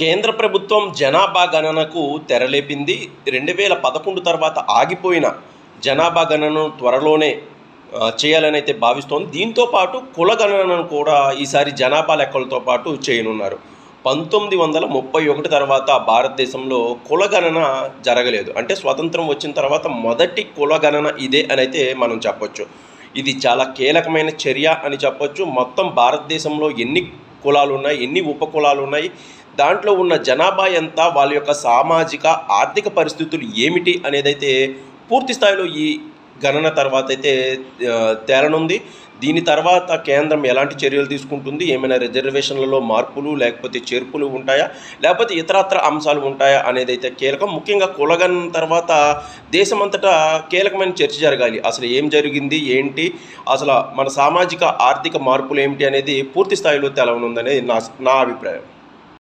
కేంద్ర ప్రభుత్వం జనాభా గణనకు తెరలేపింది. రెండు వేల పదకొండు తర్వాత ఆగిపోయిన జనాభా గణనను త్వరలోనే చేయాలని అయితే భావిస్తోంది. దీంతో పాటు కుల గణనను కూడా ఈసారి జనాభా లెక్కలతో పాటు చేయనున్నారు. పంతొమ్మిది వందల ముప్పై ఒకటి తర్వాత భారతదేశంలో కుల గణన జరగలేదు. అంటే స్వతంత్రం వచ్చిన తర్వాత మొదటి కుల గణన ఇదే అని అయితే మనం చెప్పొచ్చు. ఇది చాలా కీలకమైన చర్య అని చెప్పొచ్చు. మొత్తం భారతదేశంలో ఎన్ని కులాలు ఉన్నాయి ఎన్ని ఉపకులాలు ఉన్నాయి దాంట్లో ఉన్న జనాభా ఎంత వాళ్ళ యొక్క సామాజిక ఆర్థిక పరిస్థితులు ఏమిటి అనేదైతే పూర్తి స్థాయిలో ఈ గణన తర్వాత అయితే తేలనుంది దీని తర్వాత కేంద్రం ఎలాంటి చర్యలు తీసుకుంటుంది? ఏమైనా రిజర్వేషన్లలో మార్పులు లేకపోతే చేర్పులు ఉంటాయా? లేకపోతే ఇతరత్ర అంశాలు ఉంటాయా అనేది అయితే కీలకం. ముఖ్యంగా కులగన్ తర్వాత దేశమంతటా కీలకమైన చర్చ జరగాలి. అసలు ఏం జరిగింది? ఏంటి? అసలు మన సామాజిక ఆర్థిక మార్పులు ఏమిటి అనేది పూర్తి స్థాయిలో తెలవనుందనేది నా నా అభిప్రాయం.